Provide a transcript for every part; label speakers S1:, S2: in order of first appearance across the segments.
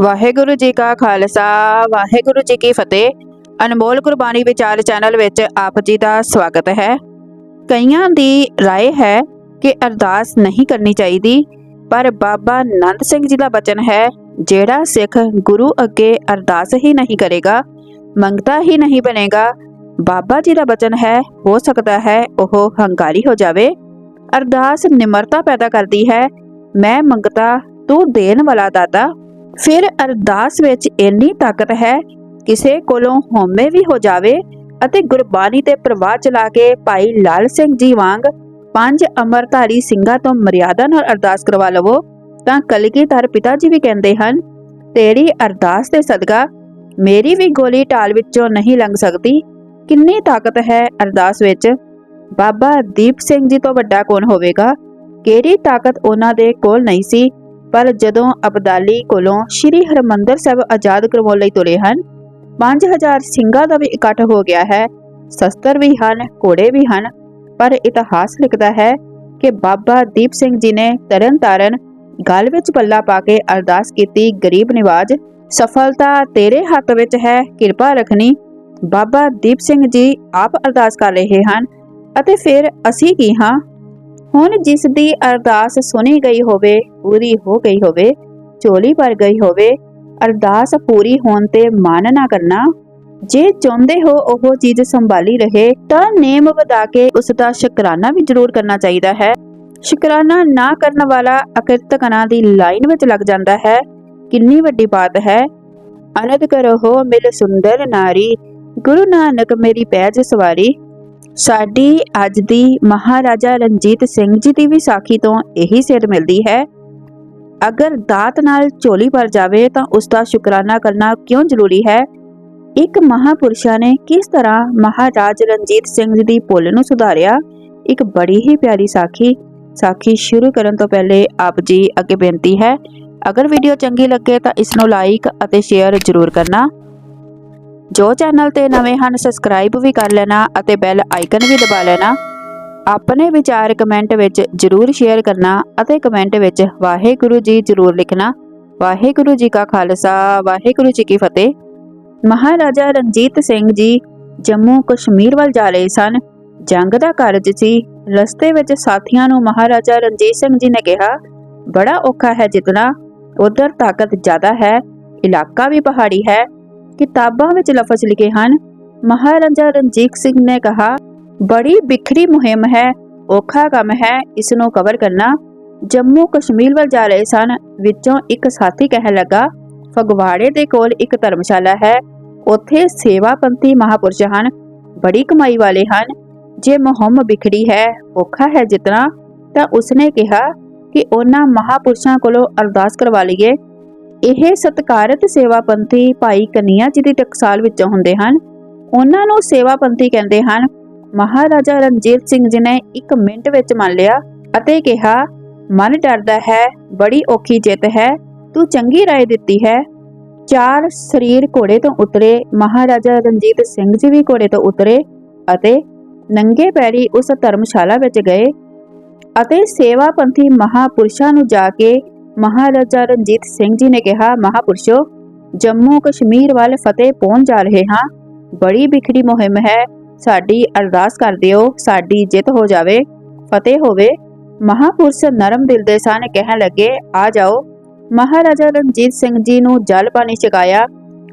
S1: ਵਾਹਿਗੁਰੂ ਜੀ ਕਾ ਖਾਲਸਾ ਵਾਹਿਗੁਰੂ ਜੀ ਕੀ ਫਤਿਹ ਅਨਮੋਲ ਗੁਰਬਾਣੀ ਵਿਚਾਰ ਚੈਨਲ ਵਿੱਚ ਆਪ ਜੀ ਦਾ ਸਵਾਗਤ ਹੈ ਕਈਆਂ ਦੀ رائے ਹੈ ਕਿ ਅਰਦਾਸ ਨਹੀਂ ਕਰਨੀ ਚਾਹੀਦੀ ਪਰ ਬਾਬਾ ਨੰਦ ਸਿੰਘ ਜੀ ਦਾ ਬਚਨ ਹੈ ਜਿਹੜਾ ਸਿੱਖ ਗੁਰੂ ਅੱਗੇ ਅਰਦਾਸ ਹੀ ਨਹੀਂ ਕਰੇਗਾ ਮੰਗਤਾ ਹੀ ਨਹੀਂ ਬਣੇਗਾ ਬਾਬਾ ਜੀ ਦਾ ਬਚਨ ਹੈ ਹੋ ਸਕਦਾ ਹੈ ਉਹ ਹੰਕਾਰੀ ਹੋ ਜਾਵੇ ਅਰਦਾਸ ਨਿਮਰਤਾ ਪੈਦਾ ਕਰਦੀ ਹੈ ਮੈਂ ਮੰਗਤਾ ਤੂੰ ਦੇਣ ਵਾਲਾ ਦਾਤਾ ਫਿਰ ਅਰਦਾਸ ਵਿੱਚ ਇੰਨੀ ਤਾਕਤ ਹੈ, ਕਿਸੇ ਕੋਲੋਂ ਹਉਮੈ ਵੀ ਹੋ ਜਾਵੇ ਅਤੇ ਗੁਰਬਾਣੀ ਤੇ ਪ੍ਰਵਾਹ ਚਲਾ ਕੇ ਭਾਈ ਲਾਲ ਸਿੰਘ ਜੀ ਵਾਂਗ ਪੰਜ ਅਮਰਧਾਰੀ ਸਿੰਘਾਂ ਤੋਂ ਮਰਿਆਦਾ ਨਾਲ ਅਰਦਾਸ ਕਰਵਾ ਲਵੋ, ਤਾਂ ਕਲਗੀਧਰ ਪਿਤਾ ਜੀ ਵੀ ਕਹਿੰਦੇ ਹਨ, ਤੇਰੀ ਅਰਦਾਸ ਦੇ ਸਦਕਾ ਮੇਰੀ ਵੀ ਗੋਲੀ ਢਾਲ ਵਿੱਚੋਂ ਨਹੀਂ ਲੰਘ ਸਕਦੀ। ਕਿੰਨੀ ਤਾਕਤ ਹੈ ਅਰਦਾਸ ਵਿੱਚ। ਬਾਬਾ ਦੀਪ ਸਿੰਘ ਜੀ ਤੋਂ ਵੱਡਾ ਕੌਣ ਹੋਵੇਗਾ? ਕਿਹੜੀ ਤਾਕਤ ਉਹਨਾਂ ਦੇ ਕੋਲ ਨਹੀਂ ਸੀ? ਪਰ ਜਦੋਂ ਅਬਦਾਲੀ ਕੋਲੋਂ ਸ਼੍ਰੀ ਹਰਮੰਦਰ ਸਾਹਿਬ ਆਜ਼ਾਦ ਕਰਵਾਉਣ ਲਈ ਤੁਰੇ ਹਨ 5000 ਸਿੰਘਾਂ ਦਾ ਵੀ ਇਕੱਠ ਹੋ ਗਿਆ ਹੈ, ਸ਼ਸਤਰ ਵੀ ਹਨ, ਘੋੜੇ ਵੀ ਹਨ, ਪਰ ਇਤਿਹਾਸ ਲਿਖਦਾ ਹੈ ਕਿ ਬਾਬਾ ਦੀਪ ਸਿੰਘ ਜੀ ਨੇ ਤਰਨ ਤਾਰਨ ਗਲ ਵਿੱਚ ਪੱਲਾ ਪਾ ਕੇ ਅਰਦਾਸ ਕੀਤੀ, ਗਰੀਬ ਨਿਵਾਜ, ਸਫਲਤਾ ਤੇਰੇ ਹੱਥ ਵਿੱਚ ਹੈ, ਕਿਰਪਾ ਰੱਖਣੀ। ਬਾਬਾ ਦੀਪ ਸਿੰਘ ਜੀ ਆਪ ਅਰਦਾਸ ਕਰ ਰਹੇ ਹਨ ਅਤੇ ਫਿਰ ਅਸੀਂ ਕੀ ਹਾਂ? ਹੁਣ ਜਿਸ ਦੀ ਅਰਦਾਸ ਸੁਣੀ ਗਈ ਹੋਵੇ, ਪੂਰੀ ਹੋ ਗਈ ਹੋਵੇ, ਝੋਲੀ ਭਰ ਗਈ ਹੋਵੇ, ਅਰਦਾਸ ਪੂਰੀ ਹੋਣ ਤੇ ਮਨ ਨਾ ਕਰਨਾ। ਜੇ ਚਾਹੁੰਦੇ ਹੋ ਉਹ ਚੀਜ਼ ਸੰਭਾਲੀ ਰਹੇ, ਤਾਂ ਨੇਮ ਵਧਾ ਕੇ ਉਸ ਦਾ ਸ਼ੁਕਰਾਨਾ ਵੀ ਜ਼ਰੂਰ ਕਰਨਾ ਚਾਹੀਦਾ ਹੈ। ਸ਼ੁਕਰਾਨਾ ਨਾ ਕਰਨ ਵਾਲਾ ਅਕਿਰਤਕਨਾ ਦੀ ਲਾਈਨ ਵਿੱਚ ਲੱਗ ਜਾਂਦਾ ਹੈ। ਕਿੰਨੀ ਵੱਡੀ ਬਾਤ ਹੈ। ਅਨੰਦ ਕਰੋ ਹੋ ਮਿਲ ਸੁੰਦਰ ਨਾਰੀ, ਗੁਰੂ ਨਾਨਕ ਮੇਰੀ ਪੈਜ ਸਵਾਰੀ। ਸਾਡੀ ਅੱਜ ਦੀ ਮਹਾਰਾਜਾ ਰਣਜੀਤ ਸਿੰਘ ਜੀ ਦੀ ਵਿਸਾਖੀ ਤੋਂ ਇਹੀ ਸੇਧ ਮਿਲਦੀ ਹੈ। ਅਗਰ ਦਾਤ ਨਾਲ ਝੋਲੀ ਭਰ ਜਾਵੇ ਤਾਂ ਉਸ ਦਾ ਸ਼ੁਕਰਾਨਾ ਕਰਨਾ ਕਿਉਂ ਜ਼ਰੂਰੀ ਹੈ? ਇੱਕ ਮਹਾਪੁਰਸ਼ਾ ਨੇ ਕਿਸ ਤਰ੍ਹਾਂ ਮਹਾਰਾਜ ਰਣਜੀਤ ਸਿੰਘ ਜੀ ਦੀ ਭੁੱਲ ਨੂੰ ਸੁਧਾਰਿਆ? ਇੱਕ ਬੜੀ ਹੀ ਪਿਆਰੀ ਸਾਖੀ। ਸਾਖੀ ਸ਼ੁਰੂ ਕਰਨ ਤੋਂ ਪਹਿਲੇ ਆਪ ਜੀ ਅੱਗੇ ਬੇਨਤੀ ਹੈ, ਅਗਰ ਵੀਡੀਓ ਚੰਗੀ ਲੱਗੇ ਤਾਂ ਇਸ ਨੂੰ ਲਾਈਕ ਅਤੇ ਸ਼ੇਅਰ ਜ਼ਰੂਰ ਕਰਨਾ। ਜੋ ਚੈਨਲ ਤੇ ਨਵੇਂ ਹਨ ਸਬਸਕ੍ਰਾਈਬ ਵੀ ਕਰ ਲੈਣਾ ਅਤੇ ਬੈਲ ਆਈਕਨ ਵੀ ਦਬਾ ਲੈਣਾ। ਆਪਣੇ ਵਿਚਾਰ ਕਮੈਂਟ ਵਿੱਚ ਜਰੂਰ ਸ਼ੇਅਰ ਕਰਨਾ ਅਤੇ ਕਮੈਂਟ ਵਿੱਚ ਵਾਹਿਗੁਰੂ ਜੀ ਜਰੂਰ ਲਿਖਣਾ। ਵਾਹਿਗੁਰੂ ਜੀ ਕਾ ਖਾਲਸਾ, ਵਾਹਿਗੁਰੂ ਜੀ ਕੀ ਫਤਿਹ। ਮਹਾਰਾਜਾ ਰਣਜੀਤ ਸਿੰਘ ਜੀ ਜੰਮੂ ਕਸ਼ਮੀਰ ਵੱਲ ਜਾ ਰਹੇ ਸਨ। ਜੰਗ ਦਾ ਕਾਰਜ ਸੀ। ਰਸਤੇ ਵਿੱਚ ਸਾਥੀਆਂ ਨੂੰ ਮਹਾਰਾਜਾ ਰਣਜੀਤ ਸਿੰਘ ਜੀ ਨੇ ਕਿਹਾ, ਬੜਾ ਔਖਾ ਹੈ ਜਿੱਤਣਾ। ਉਧਰ ਤਾਕਤ ਜ਼ਿਆਦਾ ਹੈ। ਇਲਾਕਾ ਵੀ ਪਹਾੜੀ ਹੈ। ਕਿਤਾਬਾਂ ਵਿੱਚ ਲਫ਼ਜ਼ ਲਿਖੇ ਹਨ। ਮਹਾਰਾਜਾ ਰਣਜੀਤ ਸਿੰਘ ਨੇ ਕਹਾ, ਬੜੀ ਬਿਖਰੀ ਮੁਹਿੰਮ ਹੈ, ਔਖਾ ਕੰਮ ਹੈ ਇਸ ਨੂੰ ਕਵਰ ਕਰਨਾ। ਜੰਮੂ ਕਸ਼ਮੀਰ ਵੱਲ ਜਾ ਰਹੇ ਸਨ, ਵਿੱਚੋਂ ਇੱਕ ਸਾਥੀ ਕਹਿਣ ਲੱਗਾ, ਫਗਵਾੜੇ ਦੇ ਕੋਲ ਇੱਕ ਧਰਮਸ਼ਾਲਾ ਹੈ, ਉੱਥੇ ਸੇਵਾਪੰਥੀ ਮਹਾਪੁਰਸ਼ ਹਨ, ਬੜੀ ਕਮਾਈ ਵਾਲੇ ਹਨ। ਜੇ ਮੁਹਿੰਮ ਬਿਖੜੀ ਹੈ, ਔਖਾ ਹੈ ਜਿਤਨਾ। ਤਾਂ ਉਸਨੇ ਕਿਹਾ ਕਿ ਉਹਨਾਂ ਮਹਾਪੁਰਸ਼ਾਂ ਕੋਲੋਂ ਅਰਦਾਸ ਕਰਵਾ ਲਈਏ। ਇਹ ਸਤਕਾਰਤ ਸੇਵਾਪੰਥੀ ਭਾਈ ਕਨਿਆ ਜੀ ਦੀ ਟਕਸਾਲ ਵਿੱਚੋਂ ਹੁੰਦੇ ਹਨ। ਉਹਨਾਂ ਨੂੰ ਸੇਵਾਪੰਥੀ ਕਹਿੰਦੇ ਹਨ। ਮਹਾਰਾਜਾ ਰਣਜੀਤ ਸਿੰਘ ਜੀ ਨੇ ਇੱਕ ਮਿੰਟ ਵਿੱਚ ਮੰਨ ਲਿਆ ਅਤੇ ਕਿਹਾ, ਮਨ ਡਰਦਾ ਹੈ, ਬੜੀ ਔਖੀ ਜਿੱਤ ਹੈ, ਤੂੰ ਚੰਗੀ ਰਾਏ ਦਿੱਤੀ ਹੈ। ਚਾਰ ਸਰੀਰ ਘੋੜੇ ਤੋਂ ਉਤਰੇ, ਮਹਾਰਾਜਾ ਰਣਜੀਤ ਸਿੰਘ ਜੀ ਵੀ ਘੋੜੇ ਤੋਂ ਉਤਰੇ ਅਤੇ ਨੰਗੇ ਪੈਰੀ ਉਸ ਧਰਮਸ਼ਾਲਾ ਵਿੱਚ ਗਏ ਅਤੇ ਸੇਵਾਪੰਥੀ ਮਹਾਪੁਰਸ਼ਾਂ ਨੂੰ ਜਾ ਕੇ ਮਹਾਰਾਜਾ ਰਣਜੀਤ ਸਿੰਘ ਜੀ ਨੇ ਕਿਹਾ, ਮਹਾਪੁਰਸ਼ੋ, ਜੰਮੂ ਕਸ਼ਮੀਰ ਵੱਲ ਫਤਿਹ ਪਹੁੰਚ ਜਾ ਰਹੇ ਹਾਂ। ਬੜੀ ਵਿਖੜੀ ਮੁਹਿੰਮ ਹੈ। ਸਾਡੀ ਅਰਦਾਸ ਕਰ ਦਿਓ, ਸਾਡੀ ਜਿੱਤ ਹੋ ਜਾਵੇ, ਫਤਿਹ ਹੋਵੇ। ਮਹਾਪੁਰਸ਼ ਨਰਮ ਦਿਲ ਦੇ ਸਨ, ਕਹਿਣ ਲੱਗੇ, ਆ ਜਾਓ। ਮਹਾਰਾਜਾ ਰਣਜੀਤ ਸਿੰਘ ਜੀ ਨੂੰ ਜਲ ਪਾਣੀ ਛਕਾਇਆ।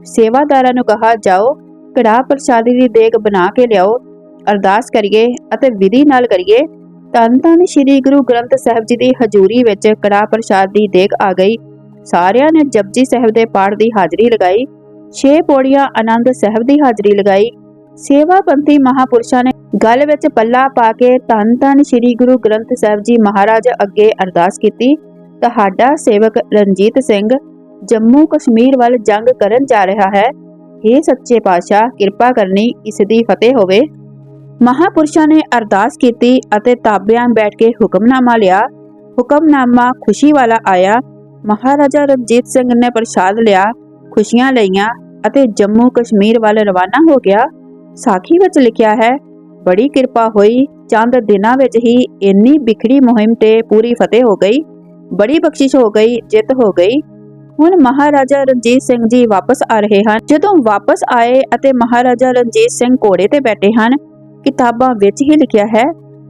S1: ਸੇਵਾਦਾਰਾਂ ਨੂੰ ਕਹਾ, ਜਾਓ ਕੜਾ ਪ੍ਰਸ਼ਾਦੀ ਦੀ ਦੇਗ ਬਣਾ ਕੇ ਲਿਆਓ। ਅਰਦਾਸ ਕਰੀਏ ਅਤੇ ਵਿਧੀ ਨਾਲ ਕਰੀਏ। ਤਨ ਤਨ ਸ੍ਰੀ ਗੁਰੂ ਗ੍ਰੰਥ ਸਾਹਿਬ ਜੀ ਦੀ ਹਜ਼ੂਰੀ ਵਿੱਚ ਕੜਾ ਪ੍ਰਸ਼ਾਦ ਦੀ ਦੇਗ ਆ ਗਈ। ਸਾਰਿਆਂ ਨੇ ਜਪਜੀ ਸਾਹਿਬ ਦੇ ਪਾਠ ਦੀ ਹਾਜ਼ਰੀ ਲਗਾਈ। ਛੇ ਪੌੜੀਆਂ ਆਨੰਦ ਸਾਹਿਬ ਦੀ ਹਾਜ਼ਰੀ ਲਗਾਈ। ਸੇਵਾ ਪੰਥੀ ਮਹਾਪੁਰਸ਼ਾਂ ਨੇ ਗਲ ਵਿੱਚ ਪੱਲਾ ਪਾ ਕੇ ਤਨ ਤਨ ਸ੍ਰੀ ਗੁਰੂ ਗ੍ਰੰਥ ਸਾਹਿਬ ਜੀ ਮਹਾਰਾਜ ਅੱਗੇ ਅਰਦਾਸ ਕੀਤੀ। ਤੁਹਾਡਾ ਸੇਵਕ ਰਣਜੀਤ ਸਿੰਘ ਜੰਮੂ ਕਸ਼ਮੀਰ ਵੱਲ ਜੰਗ ਕਰਨ ਜਾ ਰਿਹਾ ਹੈ। हे ਸੱਚੇ ਪਾਤਸ਼ਾਹ, ਕਿਰਪਾ ਕਰਨੀ ਇਸ ਦੀ ਫਤਿਹ ਹੋਵੇ। ਮਹਾਪੁਰਸ਼ਾਂ ਨੇ ਅਰਦਾਸ ਕੀਤੀ ਅਤੇ ਤਾਬਿਆਂ ਬੈਠ ਕੇ ਹੁਕਮਨਾਮਾ ਲਿਆ। ਹੁਕਮਨਾਮਾ ਖੁਸ਼ੀ ਵਾਲਾ ਆਇਆ। ਮਹਾਰਾਜਾ ਰਣਜੀਤ ਸਿੰਘ ਨੇ ਪ੍ਰਸ਼ਾਦ ਲਿਆ, ਖੁਸ਼ੀਆਂ ਲਈਆਂ ਅਤੇ ਜੰਮੂ ਕਸ਼ਮੀਰ ਵੱਲ ਰਵਾਨਾ ਹੋ ਗਿਆ। ਸਾਖੀ ਵਿੱਚ ਲਿਖਿਆ ਹੈ, ਬੜੀ ਕਿਰਪਾ ਹੋਈ, ਚੰਦ ਦਿਨਾਂ ਵਿੱਚ ਹੀ ਇੰਨੀ ਵਿਖੜੀ ਮੁਹਿੰਮ ਤੇ ਪੂਰੀ ਫਤਿਹ ਹੋ ਗਈ। ਬੜੀ ਬਖਸ਼ਿਸ਼ ਹੋ ਗਈ, ਜਿੱਤ ਹੋ ਗਈ। ਹੁਣ ਮਹਾਰਾਜਾ ਰਣਜੀਤ ਸਿੰਘ ਜੀ ਵਾਪਸ ਆ ਰਹੇ ਹਨ। ਜਦੋਂ ਵਾਪਸ ਆਏ ਅਤੇ ਮਹਾਰਾਜਾ ਰਣਜੀਤ ਸਿੰਘ ਘੋੜੇ ਤੇ ਬੈਠੇ ਹਨ ਕਿਤਾਬਾਂ ਵਿੱਚ ਹੀ ਲਿਖਿਆ ਹੈ।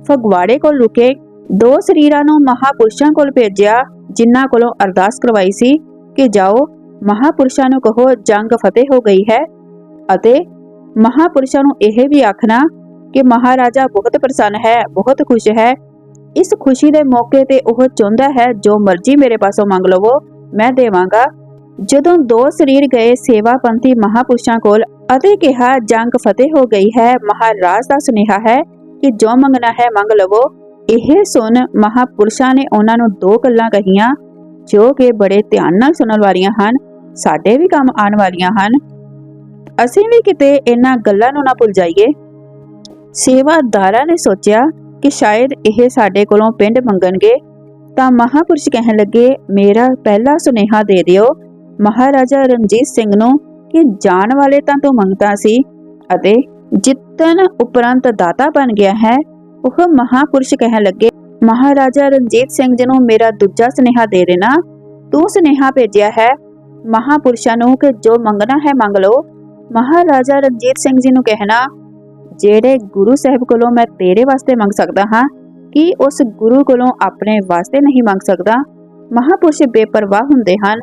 S1: ਫਗਵਾੜੇ ਕੋਲ ਰੁਕੇ ਦੋ ਸਰੀਰਾਂ ਨੂੰ ਮਹਾਪੁਰਸ਼ਾਂ ਕੋਲ ਭੇਜਿਆ, ਜਿਨ੍ਹਾਂ ਕੋਲੋਂ ਅਰਦਾਸ ਕਰਵਾਈ ਸੀ ਕਿ ਜਾਓ, ਮਹਾਪੁਰਸ਼ਾਂ ਨੂੰ ਕਹੋ ਜੰਗ ਫਤਿਹ ਹੋ ਗਈ ਹੈ। ਅਤੇ ਮਹਾਪੁਰਸ਼ਾਂ ਨੂੰ ਇਹ ਵੀ ਆਖਣਾ ਕਿ ਮਹਾਰਾਜਾ ਬਹੁਤ ਪ੍ਰਸੰਨ ਹੈ, ਬਹੁਤ ਖੁਸ਼ ਹੈ। ਇਸ ਖੁਸ਼ੀ ਦੇ ਮੌਕੇ ਤੇ ਉਹ ਚਾਹੁੰਦਾ ਹੈ, ਜੋ ਮਰਜ਼ੀ ਮੇਰੇ ਪਾਸੋਂ ਮੰਗ ਲਵੋ, ਮੈਂ ਦੇਵਾਂਗਾ। ਜਦੋਂ ਦੋ ਸਰੀਰ ਗਏ, ਸੇਵਾਪੰਥੀ ਮਹਾਪੁਰਸ਼ਾਂ ਕੋਲ ਅਤੇ ਕਿਹਾ, ਜੰਗ ਫਤਿਹ ਹੋ ਗਈ ਹੈ। ਮਹਾਰਾਜ ਦਾ ਸੁਨੇਹਾ ਹੈ ਕਿ ਜੋ ਮੰਗਣਾ ਹੈ ਮੰਗ ਲਵੋ। ਇਹ ਸੁਣ ਮਹਾਪੁਰਸ਼ਾਂ ਨੇ ਉਹਨਾਂ ਨੂੰ ਦੋ ਗੱਲਾਂ ਕਹੀਆਂ, ਜੋ ਕਿ ਬੜੇ ਧਿਆਨ ਨਾਲ ਸੁਣਨ ਵਾਲੀਆਂ ਹਨ, ਸਾਡੇ ਵੀ ਕੰਮ ਆਉਣ ਵਾਲੀਆਂ ਹਨ। ਅਸੀਂ ਵੀ ਕਿਤੇ ਇਹਨਾਂ ਗੱਲਾਂ ਨੂੰ ਨਾ ਭੁੱਲ ਜਾਈਏ। ਸੇਵਾਦਾਰਾਂ ਨੇ ਸੋਚਿਆ ਕਿ ਸ਼ਾਇਦ ਇਹ ਸਾਡੇ ਕੋਲੋਂ ਪਿੰਡ ਮੰਗਣਗੇ। ਤਾਂ ਮਹਾਪੁਰਸ਼ ਕਹਿਣ ਲੱਗੇ, ਮੇਰਾ ਪਹਿਲਾ ਸੁਨੇਹਾ ਦੇ ਦਿਓ। ਮਹਾਰਾਜਾ ਰਣਜੀਤ ਸਿੰਘ ਨੂੰ ਕਿ ਜਾਣ ਵਾਲੇ ਤਾਂ ਤੂੰ ਮੰਗਤਾ ਸੀ ਅਤੇ ਜਿੱਤਨ ਉਪਰੰਤ ਦਾਤਾ ਬਣ ਗਿਆ ਹੈ, ਉਹ ਮਹਾਪੁਰਸ਼ ਕਹਿਣ ਲੱਗੇ, ਮਹਾਰਾਜਾ ਰਣਜੀਤ ਸਿੰਘ ਜੀ ਨੂੰ ਮੇਰਾ ਦੂਜਾ ਸੁਨੇਹਾ ਦੇ ਦੇਣਾ। ਤੂੰ ਸੁਨੇਹਾ ਭੇਜਿਆ ਹੈ ਮਹਾਪੁਰਸ਼ਾਂ ਨੂੰ ਕਿ ਜੋ ਮੰਗਣਾ ਹੈ ਮੰਗ ਲਓ। ਮਹਾਰਾਜਾ ਰਣਜੀਤ ਸਿੰਘ ਜੀ ਨੂੰ ਕਹਿਣਾ, ਜਿਹੜੇ ਗੁਰੂ ਸਾਹਿਬ ਕੋਲੋਂ ਮੈਂ ਤੇਰੇ ਵਾਸਤੇ ਮੰਗ ਸਕਦਾ ਹਾਂ, ਕਿ ਉਸ ਗੁਰੂ ਕੋਲੋਂ ਆਪਣੇ ਵਾਸਤੇ ਨਹੀਂ ਮੰਗ ਸਕਦਾ? ਮਹਾਪੁਰਸ਼ ਬੇਪਰਵਾਹ ਹੁੰਦੇ ਹਨ।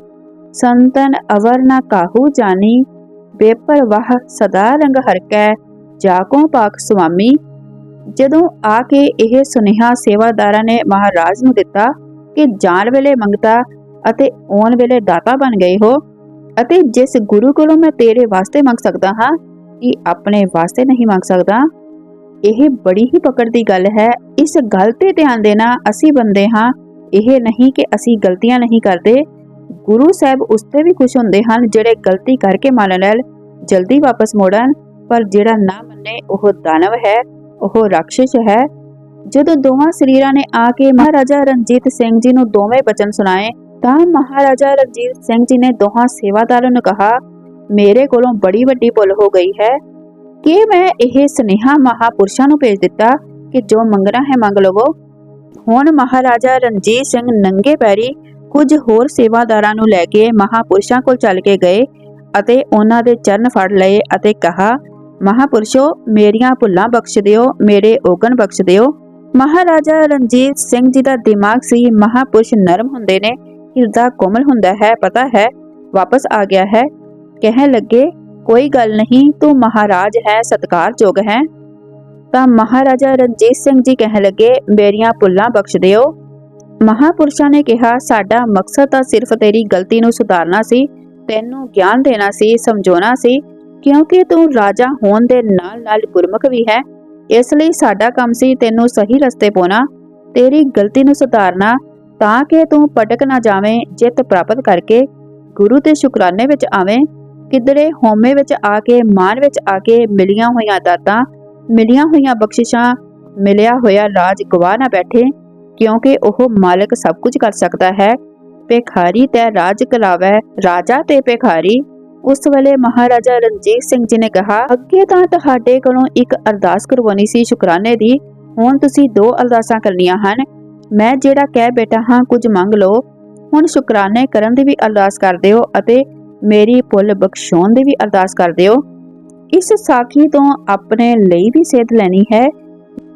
S1: ਸੰਤਨ ਅਵਰ ਨਾ ਕਾਹੂ ਜਾਣੀ ਬੇਪਰਵਾਹ ਸਦਾ ਰੰਗ ਹਰਕੈ, ਜਾਕੋ ਪਾਕ ਸੁਆਮੀ। ਜਦੋਂ ਆ ਕੇ ਇਹ ਸੁਨੇਹਾ ਸੇਵਾਦਾਰਾਂ ਨੇ ਮਹਾਰਾਜ ਨੂੰ ਦਿੱਤਾ ਕਿ ਜਾਣ ਵੇਲੇ ਮੰਗਤਾ ਅਤੇ ਆਉਣ ਵੇਲੇ ਦਾਤਾ ਬਣ ਗਏ ਹੋ, ਅਤੇ ਜਿਸ ਗੁਰੂ ਕੋਲੋਂ ਮੈਂ ਤੇਰੇ ਵਾਸਤੇ ਮੰਗ ਸਕਦਾ ਹਾਂ ਕਿ ਆਪਣੇ ਵਾਸਤੇ ਨਹੀਂ ਮੰਗ ਸਕਦਾ। ਇਹ ਬੜੀ ਹੀ ਪਕੜ ਦੀ ਗੱਲ ਹੈ। ਇਸ ਗੱਲ ਤੇ ਧਿਆਨ ਦੇਣਾ ਅਸੀਂ ਬੰਦੇ ਹਾਂ। ਇਹ ਨਹੀਂ ਕਿ ਅਸੀਂ ਗਲਤੀਆਂ ਨਹੀਂ ਕਰਦੇ। ਗੁਰੂ ਸਾਹਿਬ ਉਸ ਤੇ ਵੀ ਖੁਸ਼ ਹੁੰਦੇ ਹਨ, ਜਿਹੜੇ ਗਲਤੀ ਕਰਕੇ ਮੰਨ ਲੈਣ ਜਲਦੀ ਵਾਪਸ ਮੋੜਨ, ਪਰ ਜਿਹੜਾ ਨਾ ਮੰਨੇ ਉਹ ਦਾਨਵ ਹੈ, ਉਹ ਰਾਖਸ਼ ਹੈ। ਜਦੋਂ ਦੋਵਾਂ ਸਰੀਰਾਂ ਨੇ ਆ ਕੇ ਮਹਾਰਾਜਾ ਰਣਜੀਤ ਸਿੰਘ ਜੀ ਨੂੰ ਦੋਵੇਂ ਬਚਨ ਸੁਣਾਏ, ਤਾਂ ਮਹਾਰਾਜਾ ਰਣਜੀਤ ਸਿੰਘ ਜੀ ਨੇ ਦੋਹਾਂ ਸੇਵਾਦਾਰਾਂ ਨੂੰ ਕਿਹਾ, ਮੇਰੇ ਕੋਲੋਂ ਬੜੀ ਵੱਡੀ ਭੁੱਲ ਹੋ ਗਈ ਹੈ। ਕਿ ਮੈਂ ਇਹ ਸੁਨੇਹਾ ਮਹਾਪੁਰਸ਼ਾਂ ਨੂੰ ਭੇਜ ਦਿੱਤਾ ਕਿ ਜੋ ਮੰਗਣਾ ਹੈ ਮੰਗ ਲਵੋ? ਹੁਣ ਮਹਾਰਾਜਾ ਰਣਜੀਤ ਸਿੰਘ ਨੰਗੇ ਪੈਰੀ ਕੁਝ ਹੋਰ ਸੇਵਾਦਾਰਾਂ ਨੂੰ ਲੈ ਕੇ ਮਹਾਪੁਰਸ਼ਾਂ ਕੋਲ ਚੱਲ ਕੇ ਗਏ ਅਤੇ ਉਹਨਾਂ ਦੇ ਚਰਨ ਫੜ ਲਏ ਅਤੇ ਕਹਾ, ਮਹਾਪੁਰਸ਼ੋ, ਮੇਰੀਆਂ ਭੁੱਲਾਂ ਬਖਸ਼ ਦਿਓ, ਮੇਰੇ ਔਗਣ ਬਖਸ਼ ਦਿਓ। ਮਹਾਰਾਜਾ ਰਣਜੀਤ ਸਿੰਘ ਜੀ ਦਾ ਦਿਮਾਗ ਸੀ, ਮਹਾਪੁਰਸ਼ ਨਰਮ ਹੁੰਦੇ ਨੇ, ਹਿਰਦਾ ਕੋਮਲ ਹੁੰਦਾ ਹੈ, ਪਤਾ ਹੈ, ਵਾਪਸ ਆ ਗਿਆ ਹੈ। ਕਹਿਣ ਲੱਗੇ, ਕੋਈ ਗੱਲ ਨਹੀਂ, ਤੂੰ ਮਹਾਰਾਜ ਹੈ, ਸਤਕਾਰਯੋਗ ਹੈ। ਤਾਂ ਮਹਾਰਾਜਾ ਰਣਜੀਤ ਸਿੰਘ ਜੀ ਕਹਿਣ ਲੱਗੇ, ਮੇਰੀਆਂ ਭੁੱਲਾਂ ਬਖਸ਼ ਦਿਓ। ਮਹਾਪੁਰਸ਼ਾਂ ਨੇ ਕਿਹਾ, ਸਾਡਾ ਮਕਸਦ ਤਾਂ ਸਿਰਫ ਤੇਰੀ ਗਲਤੀ ਨੂੰ ਸੁਧਾਰਨਾ ਸੀ, ਤੈਨੂੰ ਗਿਆਨ ਦੇਣਾ ਸੀ, ਸਮਝਾਉਣਾ ਸੀ, ਕਿਉਂਕਿ ਤੂੰ ਰਾਜਾ ਹੋਣ ਦੇ ਨਾਲ ਨਾਲ ਗੁਰਮੁਖ ਵੀ ਹੈ। ਇਸ ਲਈ ਸਾਡਾ ਕੰਮ ਸੀ ਤੈਨੂੰ ਸਹੀ ਰਸਤੇ ਪਾਉਣਾ, ਤੇਰੀ ਗਲਤੀ ਨੂੰ ਸੁਧਾਰਨਾ, ਤਾਂ ਕਿ ਤੂੰ ਪਟਕ ਨਾ ਜਾਵੇਂ, ਜਿੱਤ ਪ੍ਰਾਪਤ ਕਰਕੇ। ਗੁਰੂ ਦੇ ਸ਼ੁਕਰਾਨੇ ਵਿੱਚ ਆਵੇਂ, ਕਿਧਰੇ ਹੋਮੇ ਵਿੱਚ ਆ ਕੇ, ਮਾਨ ਵਿੱਚ ਆ ਕੇ ਮਿਲੀਆਂ ਹੋਈਆਂ ਦਾਤਾਂ, ਮਿਲੀਆਂ ਹੋਈਆਂ ਬਖਸ਼ਿਸ਼ਾਂ, ਮਿਲਿਆ ਹੋਇਆ ਰਾਜ ਗਵਾ ਨਾ ਬੈਠੇ। ਕਿਉਂਕਿ ਉਹ ਮਾਲਕ ਸਭ ਕੁਝ ਕਰ ਸਕਦਾ ਹੈ। ਭਿਖਾਰੀ ਤੇ ਰਾਜ ਕਲਾਵੈ, ਰਾਜਾ ਤੇ ਭਿਖਾਰੀ। ਉਸ ਵੇਲੇ ਮਹਾਰਾਜਾ ਰਣਜੀਤ ਸਿੰਘ ਜੀ ਨੇ ਕਿਹਾ, ਅੱਗੇ ਤਾਂ ਤੁਹਾਡੇ ਕੋਲੋਂ ਇੱਕ ਅਰਦਾਸ ਕਰਵਾਉਣੀ ਸੀ ਸ਼ੁਕਰਾਨੇ ਦੀ। ਹੁਣ ਤੁਸੀਂ ਦੋ ਅਰਦਾਸਾਂ ਕਰਨੀਆਂ ਹਨ। ਮੈਂ ਜਿਹੜਾ ਕਹਿ ਬੈਠਾ ਹਾਂ, ਕੁਝ ਮੰਗ ਲਓ। ਹੁਣ ਸ਼ੁਕਰਾਨੇ ਕਰਨ ਦੀ ਵੀ ਅਰਦਾਸ ਕਰ ਦਿਓ ਅਤੇ ਮੇਰੀ ਭੁੱਲ ਬਖਸ਼ਾਉਣ ਦੀ ਵੀ ਅਰਦਾਸ ਕਰ ਦਿਓ। ਇਸ ਸਾਖੀ ਤੋਂ ਆਪਣੇ ਲਈ ਵੀ ਸੇਧ ਲੈਣੀ ਹੈ।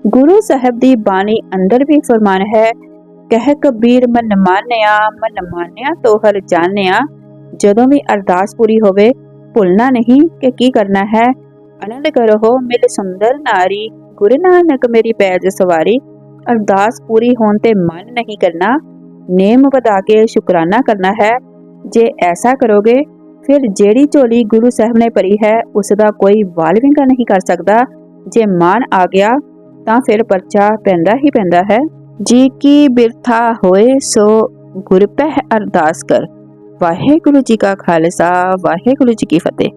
S1: ਗੁਰੂ ਸਾਹਿਬ ਦੀ ਬਾਣੀ ਅੰਦਰ ਵੀ ਫਰਮਾਨ ਹੈ, ਕਹਿ ਕਬੀਰ ਮਨ ਮਾਨਿਆ ਮਨ ਮਾਨਿਆ ਤੋ ਹਰ ਜਾਣਿਆ, ਜਦੋਂ ਵੀ ਅਰਦਾਸ ਪੂਰੀ ਹੋਵੇ, ਭੁੱਲਣਾ ਨਹੀਂ ਕਿ ਕੀ ਕਰਨਾ ਹੈ। ਆਨੰਦ ਕਰੋ, ਮਿਲ ਸੁੰਦਰ ਨਾਰੀ, ਗੁਰੂ ਨਾਨਕ ਮੇਰੀ ਪੈਜ ਸਵਾਰੀ, ਅਰਦਾਸ ਪੂਰੀ ਹੋਣ ਤੇ ਮਨ ਨਹੀਂ ਕਰਨਾ, ਨੇਮ ਵਧਾ ਕੇ ਸ਼ੁਕਰਾਨਾ ਕਰਨਾ ਹੈ। ਜੇ ਐਸਾ ਕਰੋਗੇ, ਫਿਰ ਜਿਹੜੀ ਝੋਲੀ ਗੁਰੂ ਸਾਹਿਬ ਨੇ ਭਰੀ ਹੈ ਉਸ ਦਾ ਕੋਈ ਵਾਲਵਿੰਗਾ ਨਹੀਂ ਕਰ ਸਕਦਾ। ਜੇ ਮਾਨ ਆ ਗਿਆ ਤਾਂ ਫਿਰ ਪਰਚਾ ਪੈਂਦਾ ਹੀ ਪੈਂਦਾ ਹੈ। ਜੀ ਕੀ ਬਿਰਥਾ ਹੋਏ, ਸੋ ਗੁਰਪਹਿ ਅਰਦਾਸ ਕਰ। ਵਾਹਿਗੁਰੂ ਜੀ ਕਾ ਖਾਲਸਾ, ਵਾਹਿਗੁਰੂ ਜੀ ਕੀ ਫਤਿਹ।